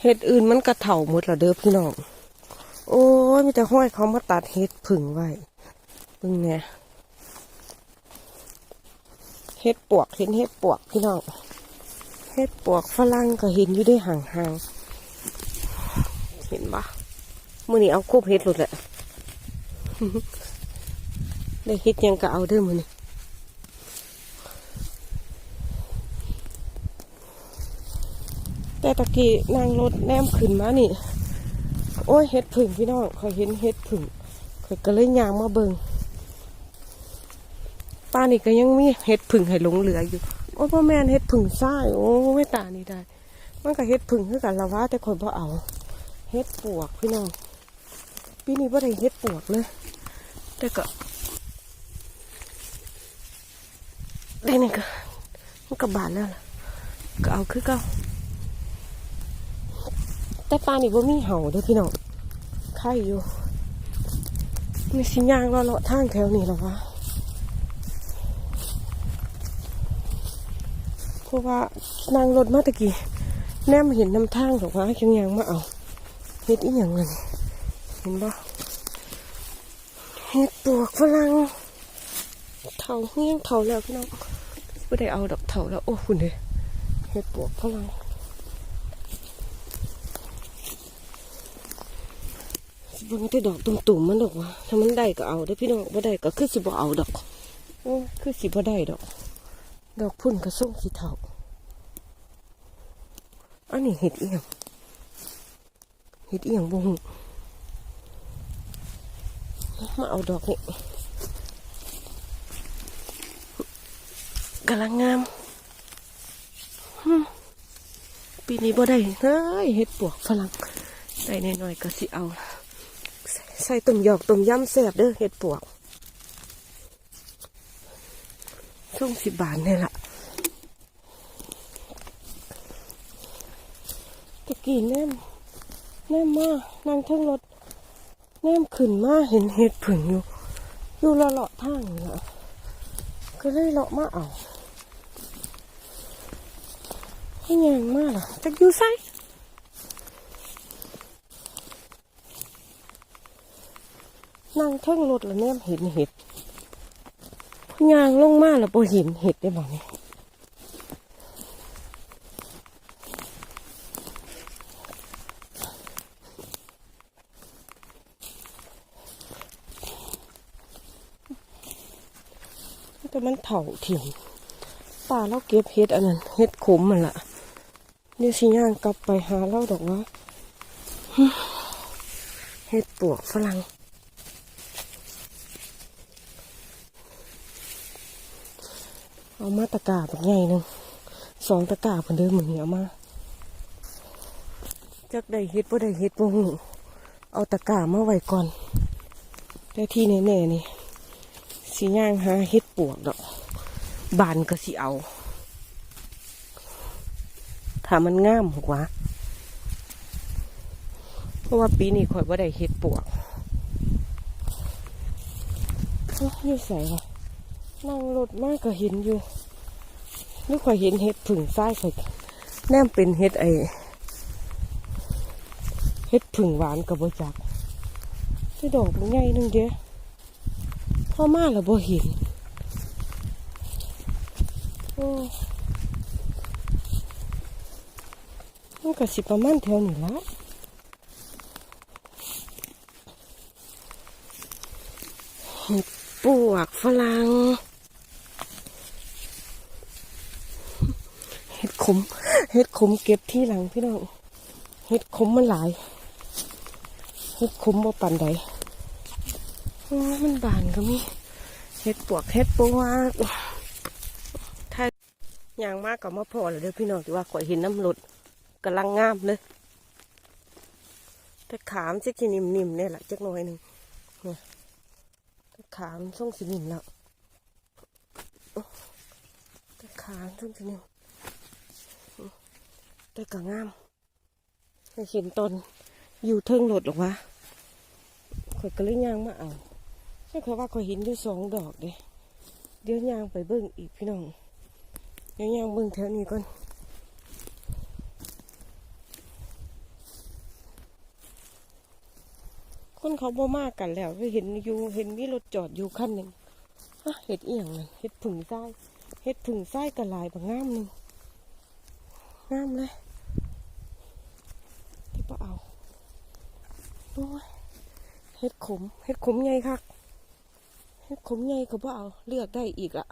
เห็ดอื่นมันกระเถ่าหมดละเด้อพี่น้อง โอ้ยมีแต่ห้อยเขามาตัดเห็ดผึ่งไว้เบิ่งเนี่ยเห็ดปวกเห็นเห็ดปวกพี่น้อง เห็ดปวกฝรั่งก็เห็นอยู่ได้ห่างๆ เห็นปะมื่อนี้เอาคูบเห็ดหลุดแหละได้เห็ดยังก็เอาเด้อมื่อนี้ แต่ตะกี้นั่งรถแนมขึ้นมานี่ โอ้ยเห็ดผึ่งพี่น้องคอยเห็นเห็ดผึ่งคอยก็เลยยางมาเบิงป้านี่ก็ยังมีเห็ดผึ่งให้หลงเหลืออยู่ โอ้พ่อแม่เห็ดผึ่งซ่ายโอ้ไม่ตานี่ได้ มันก็เห็ดผึ่งคือกันละว่าแต่คอยบ่เอาเห็ดปวกพี่น้องปีนี้บ่ได้เห็ดปวกเลย แต่ก็ได้นี่ก็มันก็บานแล้วล่ะก็เอาคือเก่า แต่ปลานี่บ่มีเห่าเด้อพี่น้องไข่อยู่มีสิย่างเลาะเลาะทางแถวนี้หรอวะเพราะว่านั่งรถมาตะกี้แนมเห็นน้ำทางหรอกว่าจังยางมาเอาเฮ็ดอีหยังเงินเห็นบ่เฮ็ดปวกฝรั่งเถาเฮี้ยงเถาแล้วพี่น้องไม่ได้เอาดอกเถาแล้วโอ้คุณเด้เฮ็ดปวกฝรั่ง เบิ่งแต่ดอกตุ่มๆมันดอกวะถ้ามันได้ก็เอาได้พี่น้องบ่ได้ก็คือสิบ่เอาดอกโอ้คือสิบ่ได้ดอก ดอกพุ่นกระส่งสีเทาอันนี้เห็ดเอียงเห็ดเอียงบ่ฮู้มาเอาดอกนี่กำลังงามปีนี้บ่ได้เฮ้ยเห็ดปวกฝรั่งได้น้อยๆก็สิเอา ใส่ต้มหยอกต้มยำแซ่บเด้อเห็ดปวกช่วงสิบบาทนี่แหละตะกี้แนมแนมมากนั่งทั้งรถแนมขึ้นมาเห็นเห็ดผึ่งอยู่ อยู่ละเลาะทางนี่ละก็เลยเลาะมาเอาให้ยงมากล่ะจักอยู่ไส นั่งเทิงรถแล้วแนมเห็นเห็ดยางลงมาแล้วพอเห็นเห็ดได้บอกนี่แต่มันเถาเถียงป่าเราเก็บเห็ดอันนั้นเห็ดขมมันละเดี๋ยวสิย่างกลับไปหาเล่าดอกว่าเห็ดปวกฝรั่ง เอามาตะกร้าแบบใหญ่หนึ่งสองตะกร้าเหมือนเดิมเหมือนเอามาจักได้เฮ็ดบ่ได้เฮ็ดบ่หูเอาตะกร้ามาไว้ก่อนแต่ที่แน่ๆนี่สิย่างหาเฮ็ดปวกดอกบานก็สิเอาถ้ามันงามหัวเพราะว่าปีนี้ข่อยบ่ได้เฮ็ดปวกโอ้ยอยู่ใส่ นั่งรถมากก็เห็นอยู่นี่ข่อยเห็นเห็ดผึ่งซ้ายข่อยแนมเป็นเห็ดไอเห็ดผึ่งหวานกับบจักที่ดอกมันใหญ่นึงเดียวพอมาแล้วบ่เห็นโอ้มันก็สิประมาณแถวนี้ละเห็ดปวกฝรั่ง เห็ดข มเห็ดขมเก็บที่หลังพี่น้องเห็ดขมมันหลายเห็ดขมบ่ปันใดโอ้ยมันบานก็มีเห็ดปวกเห็ดปวกถ้าอย่างมากก็มาพอเลยเด้อพี่น้องที่ว่าข่อยเห็นน้ำหลุดกำลังงามเลยแต่ขามจะกินนิ่มๆเนี่ยแหละจักหน่อยหนึ่งเนี่ยแต่ขามส่งสีนิ่มแล้วแต่ขามส่งสีนิ่ม แต่ก็งามก็เห็นตนอยู่เทิงหลดหรอวะข่อยก็เลยย่างมาเอาไม่ข่ยว่าข่อยเห็นอยู่สองดอกเด้เดี๋ยวย่างไปเบิ่งอีกพี่น้องเดี๋ยวย่างเบิ่งแถวนี้ก่อนคนเขาบ่มากกันแล้วเห็นอยู่เห็นมีรถจอดอยู่ขั้นหนึ่งเห็ดเอียงเลยเห็ดผึ่งไส้เห็ดผึ่งไส้กระลายบางงามหนึ่ง งามเลยที่ปะเอาโอ้ยเห็ดขมเห็ดขมใหญ่คักเห็ดขมใหญ่ก็บ่เอาเลือกได้อีกอะ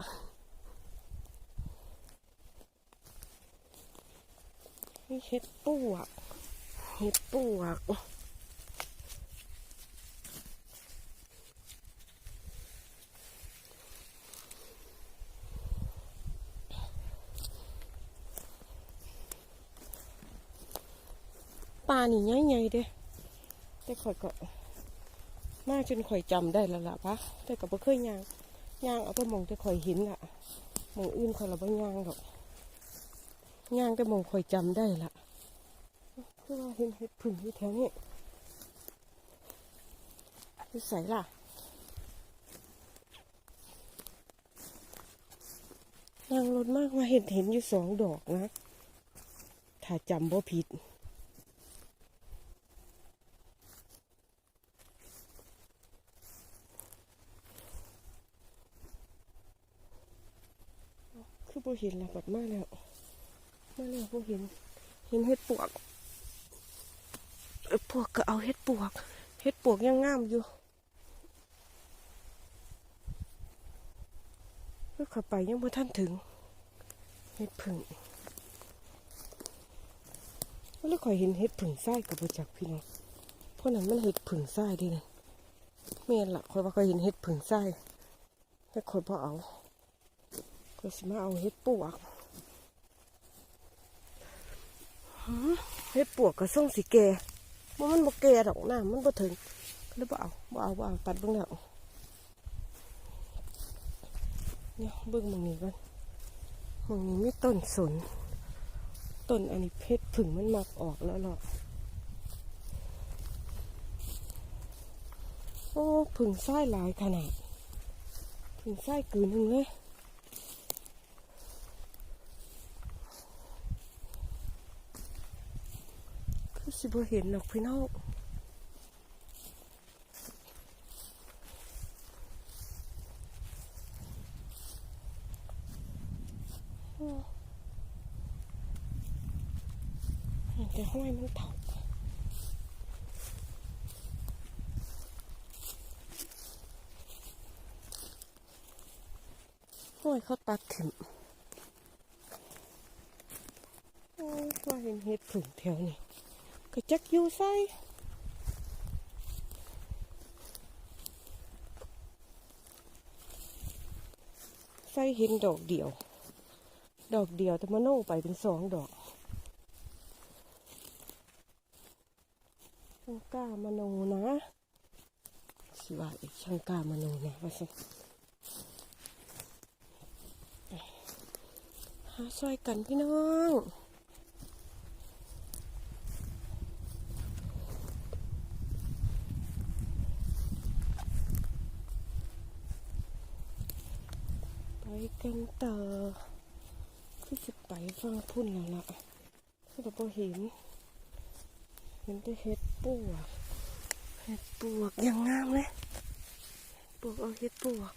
เห็ดปวกเห็ดปวก นี่ใหญ่ๆเด้แต่ข่อยก็มาจนข่อยจำได้แล้วล่ะปะแต่ก็บ่เคยย่างย่างเอาแต่หมองแต่ข่อยเห็นล่ะมองอื่นข่อยละบ่ย่างดอกย่างแต่มองข่อยจำได้ล่ะคือว่าเห็นเห็ดผึ่งอยู่แถวนี้อยู่ใส่ล่ะยางรถมากว่าเห็นเห็นอยู่สองดอกนะ ถ้าจำบ่ผิด คือบ่เห็นแล้วบัดมาแล้วมาแล้วบ่เห็น เห็นเห็ดปวกปวกก็เอาเห็ดปวกเห็ดปวกยังงามอยู่เพื่อข้าไปยังบ่ทันถึงเห็ดผึ่งแล้วข่อยเห็นเห็ดผึ่งไส้กับบ่จักพี่น้องเพราะนั้นมันเห็ดผึ่งไส้ดินะแม่นละข่อยว่าข่อยเห็นเห็ดผึ่งไส้แต่ข่อยบ่เอา ก็สิมาเอาเห็ดปวกเห็ดปวกก็ส่งสีแก่บ่มันบ่แก่ดอกน้ำมันบ่ถึงก็เลยบ่เอาบ่เอาบ่เอาตัดเบิ่งแล้วเนี่ยเบิ่งมองนี้ก่อนมองนี้มีต้นสน ต้นอันนี้เพชรผึ่งมันมักออกแล้วหรอกโอ้ผึ่งไส้หลายขนาดผึ่งไส้กืนหนึ่งเลย คือสิบ่เห็นหรอกพี่น้องแต่ห้อยมันเถาห้อยเขาตัดถิ่มโอ้ยเห็นเห็ดผึ่งแถวนี้ ก็จักอยู่ใส่ใส่เห็นดอกเดียว ดอกเดียวแต่มาโน่ไปเป็นสองดอกช่างกล้ามโนนะสิว่าอีกช่างกล้ามโนนะว่าสิหาช่วยกันพี่น้อง กันต่อคือสิไปฟังพุ่นแล้วล่ะคือเราเห็น เห็นแต่เห็ดปวกเห็ดปวกยังงามเลยปวกเอาเห็ดปวก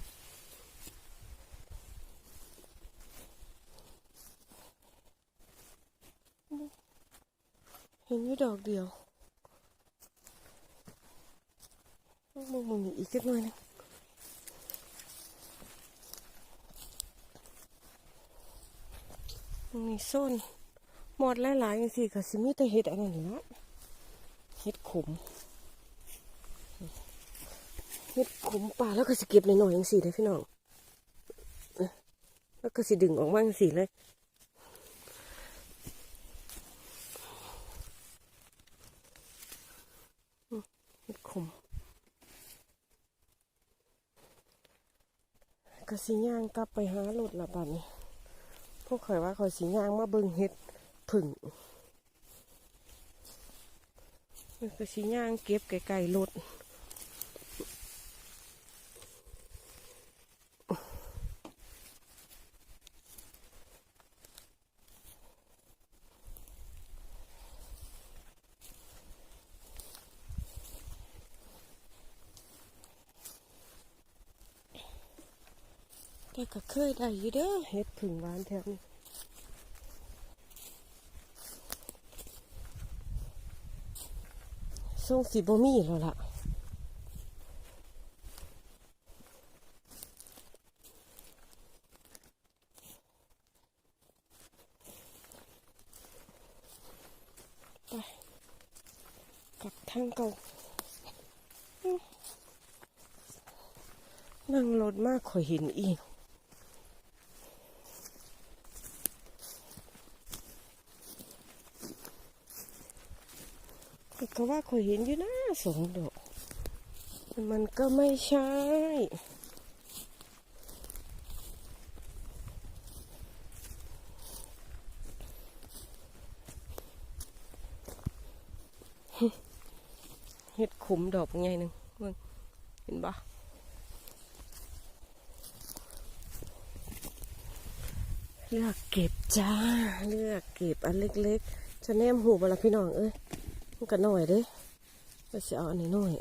เห็นอยู่ดอกเดียวมองมองอีกสักหน่อยหนึง มีส้นหมดหลายๆอย่างสิก็สิมีแต่เห็ดอันนั้นละเห็ดขมเห็ดขมป่าแล้วก็สิเก็บหน่อยๆอย่างสิเลยพี่น้องแล้วก็สิดึงออกมาอย่างสิเลยเห็ดขมก็สิย่างกลับไปหารถละบัดนี้ วกข่อยว่าข่อยสีย่างมาเบิ่งเห็ดผึ่งมันก็สีย่างเก็บไกลๆรถ เคยได้อยู่เด้อเห็ดผึ่งหวานแถวนี้ส่งสีบ่มีแล้วล่ะไปกลับทางเก่าอืมนั่งรถมากข่อยเห็นอีก แต่ก็ ว่าข่อยเห็นอยู่นะสองดอกมันก็ไม่ใช่ เห็ดขุมดอกไงหนึ่งเบิ่งเห็นปะเลือกเก็บจ้า เลือกเก็บอันเล็กๆจะแนมหูบละพี่น้องเอ้ย มันก็หน่อยเด้ก็จะเอาอันนี้หน่อย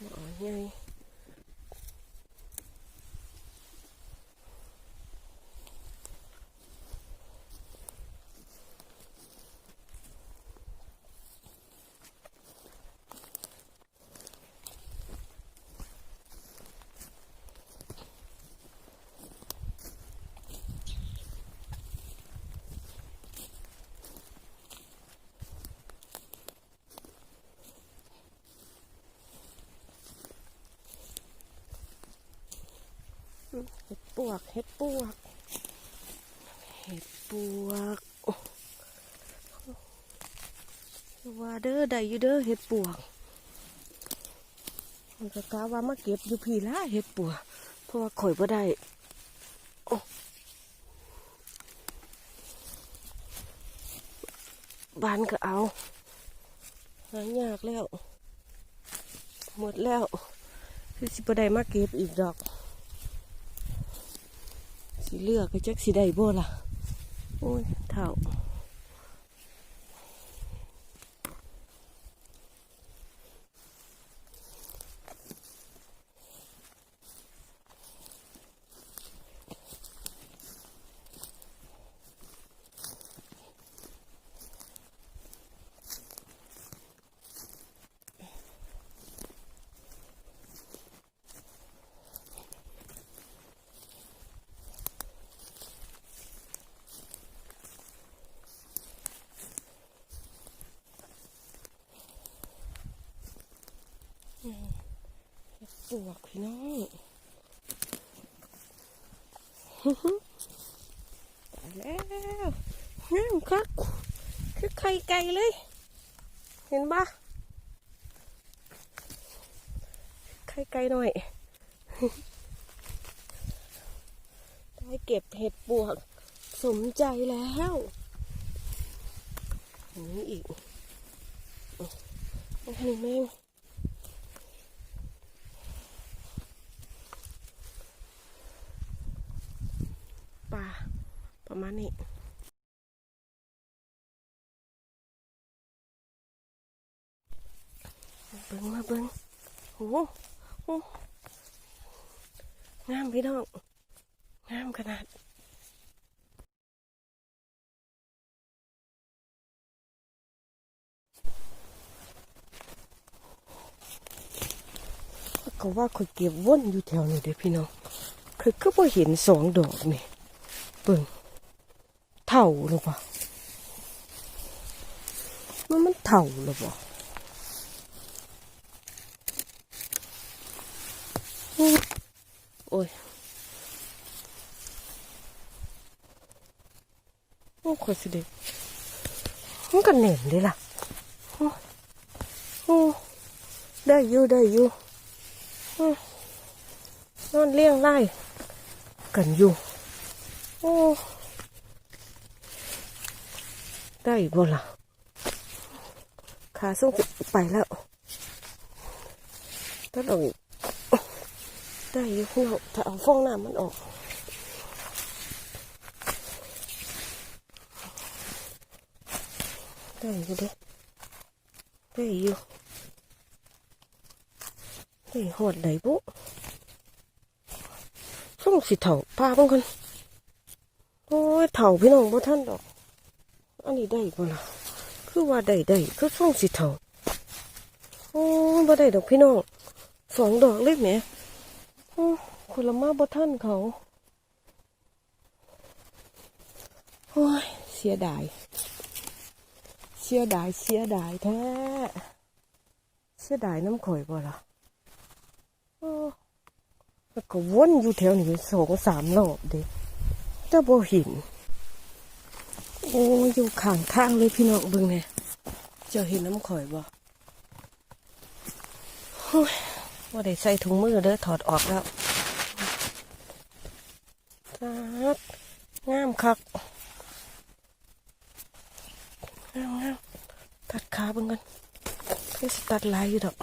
บ่เอาใหญ่ เห็ดปวก เห็ดปวก เห็ดปวกว่าเด้อได้อยู่เด้อเห็ดปวกมันก็กะว่ามาเก็บอยู่พี่ละเห็ดปวก เพราะว่าข่อยบ่ได้บานก็เอาหายากแล้ว หมดแล้วคือสิบได้มาเก็บอีกดอก สิเลือกก็จักสิได้บ่ล่ะ โอ้ยเท่า ปวกพี่น้องตายแล้วงามคักคือไข่ไก่เลย เห็นปะไข่ไก่หน่อย ได้เก็บเห็ดปวก สมใจแล้วนนี้อีกอันนี้แม่ง ปลา ประมาณนี้เบิ้งมาเบิ้งโอ้โหงามพี่น้อง งามขนาดก็ว่าคอยเก็บว่นอยู่แถวนี้เด้อพี่น้องคือก็พอเห็นสองดอกนี่เบิ่ง เท่าหรือเปล่ามันมันเท่าหรือเปล่าอู้โอ้ยโอ้ขอสิเด็กมันก็เหน็นเลยล่ะโอ้โอ้ได้อยู่ได้อยู่นอนเลี้ยงไล่กันอยู่โอ้ ได้บ่ล่ะขาส่งไปแล้วถ้าเราได้อยู่ข้างนอถ้าเอาฟองน้ำมันออกได้อยู่เด้ได้อยู่ได้หอดไหนบุงสิเถ่าพาบิ่งคนโอ้ยเถ่าพี่น้องบ่ท่านดอก อันนี้ได้บ่ล่ะคือว่าได้ได้คือส่งสิเถ่าโอ้บ่ได้ดอกพี่น้องสองดอกเลยแหมโอ้คนละมาบ่ท่านเขาโอ้ยเสียดายเสียดายเสียดายแท้เสียดายน้ำข่อยบ่ล่ะโอ้แล้วก็วนอยู่แถวนี้สองสามรอบเด็กแต่บ่เห็น โอ้ยอยู่ข้างทางเลยพี่น้องเบิ่งเนี่ยเจะเห็นน้ำข่อยบ่โอ้ยว่าได้ใส่ถุงมือเด้อถอดออกแล้วตัดงามคักงามงามตัดขาเบิ่งกันคือสิตัดลายอยู่ดอก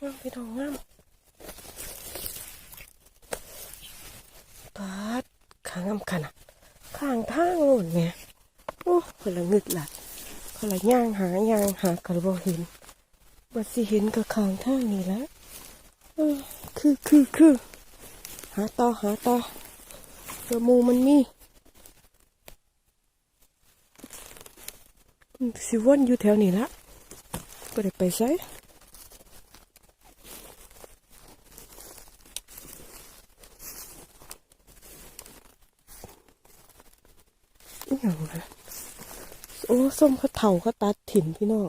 งามพี่น้องงามปัด้ำขนาดข้างทางโน่นไงโอ้คนละงึดละคนละย่างหาย่างหากระบอกเห็นบัดสิเห็นกับข้างทางนี่และเออคือคือคือหาต่อหาต่อเดี๋ยวมูมันมีสิวนอยู่แถวนี้ละก็ได้ไปใช้อหย่างนะ โอ้ส้มเขาเถาเขาตัดถิ่นพี่น้อง